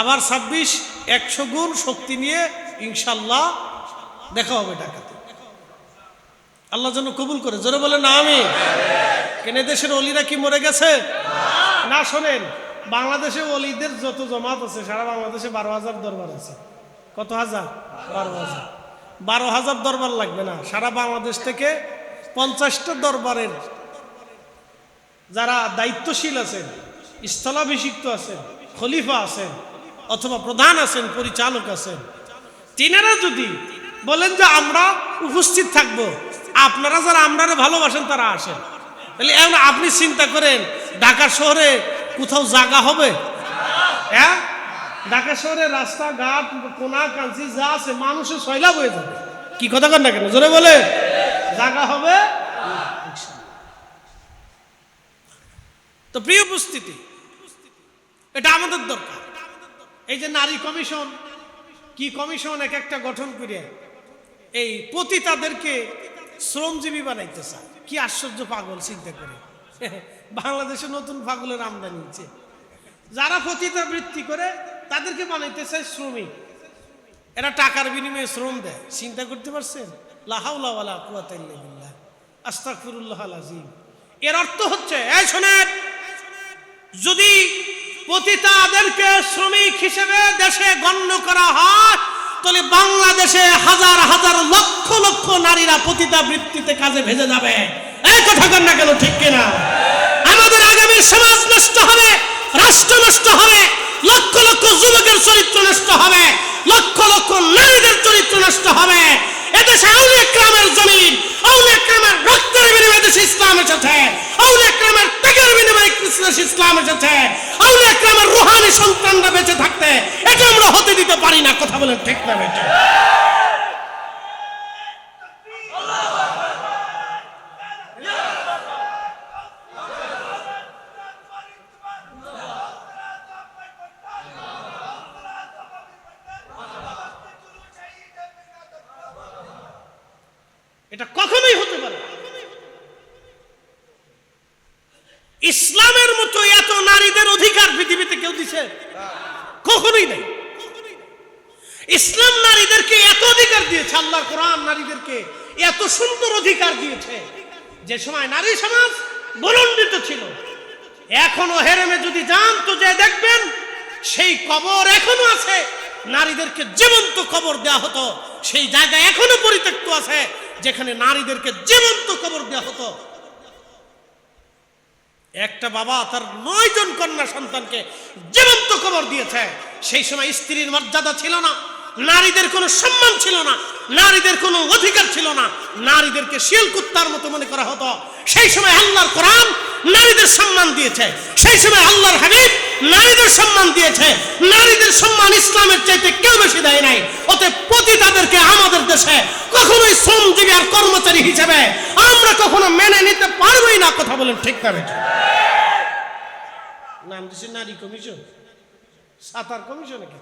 আবার ছাব্বিশ, একশো গুণ শক্তি নিয়ে ইনশাল্লাহ দেখা হবে ঢাকাতে। আল্লাহ যেন কবুল করে। জোরে বলে না আমি কেন দেশের অলিরা কি মরে গেছে? না শোনেন, বাংলাদেশে অলিদের যত জমাত আছে, সারা বাংলাদেশে বারো হাজার দরবার আছে। কত হাজার? বারো হাজার। বারো হাজার দরবার লাগবে না। সারা বাংলাদেশ থেকে পঞ্চাশটা দরবারের যারা দায়িত্বশীল আছেন, স্থলাভিষিক্ত আছেন, খলিফা আছেন অথবা প্রধান আছেন, পরিচালক আছেন। তিনারা যদি বলেন যে আমরা উপস্থিত থাকব, আপনারা যারা আমরা ভালোবাসেন তারা আসেন। তাহলে এখন আপনি চিন্তা করেন, ঢাকা শহরে কোথাও জায়গা হবে? হ্যাঁ? ঢাকা শহরে রাস্তাঘাট, কোনা, কাঞ্চি যা আছে, মানুষের সয়লাভ হয়ে যাবে। কি কথা কর না কেন? জোরে বলে। জায়গা হবে? তো প্রিয় উপস্থিতি, এটা আমাদের দরকার। এই যে নারী কমিশন, কি কমিশন এক একটা গঠন করে, এই পতিতাদেরকে শ্রমজীবী বানাইতে চায়। কি আশ্চর্য পাগল, চিন্তা করে। বাংলাদেশে নতুন পাগলের আমদানি হচ্ছে। যারা পতিতা বৃত্তি করে, তাদেরকে বানাইতে চায় শ্রমিক। এরা টাকার বিনিময়ে শ্রম দেয়। চিন্তা করতে পারছেন? লাহাউলা ওয়ালা কুয়াতা ইল্লা বিল্লাহ। আস্তাগফিরুল্লাহ এর অর্থ হচ্ছে, এই শোনেন পতিতাদেরকে শ্রমিক হিসেবে দেশে গণ্য করা হয়। তাহলে বাংলাদেশে হাজার হাজার লক্ষ লক্ষ নারীরা পতিতা বৃত্তিতে কাজে ভেজে যাবে। এই কথা না কেন, ঠিক কিনা? আমাদের আগামী সমাজ নষ্ট হবে, রাষ্ট্র নষ্ট হবে, লক্ষ লক্ষ যুবকের চরিত্র নষ্ট হবে, লক্ষ লক্ষ নারীদের চরিত্র নষ্ট হবে। সন্তানরা বেঁচে থাকতে, এটা আমরা হতে দিতে পারি না কথা বলেন, ঠিক না বেঁচে এটা কখনোই হতে পারে। ইসলামের পৃথিবীতে কেউ দিছে? কখনোই নাই। ইসলাম নারীদেরকে এত অধিকার দিয়েছে আল্লাহ কোরআন নারীদেরকে এত সুন্দর অধিকার দিয়েছে। যে সময় নারী সমাজ বলন্ডিত ছিল। এখনও হেরেমে যদি যান, তো যে দেখবেন, সেই কবর এখনও আছে। নারীদেরকে জীবন্ত কবর দেওয়া হতো। সেই জায়গা এখনও পরিত্যক্ত আছে, যেখানে নারীদেরকে জীবন্ত কবর দেওয়া হতো। একটা বাবা তার নয় জন কন্যা সন্তানকে জীবন্ত কবর দিয়েছে। সেই সময় স্ত্রীর মর্যাদা ছিল না, নারীদের কোনো সম্মান ছিল না, নারীদের কোনো অধিকার ছিল না, নারীদেরকে শিল কুত্তার মতো মনে করা হতো। সেই সময় আল্লাহর কোরআন নারীদের সম্মান দিয়েছে। সেই সময় আল্লাহর হাবিব নারীদের সম্মান দিয়েছে। নারীদের সম্মান ইসলামের চাইতে কেউ বেশি দেয় নাই। ওতে প্রতি তাদেরকে আমাদের দেশে কখনোই শ্রমজীবী আর কর্মচারী হিসেবে আমরা কখনো মেনে নিতে পারবোই না, কথা বলেন ঠিক না নাম দিচ্ছে নারী কমিশন? সাঁতার কমিশনে কি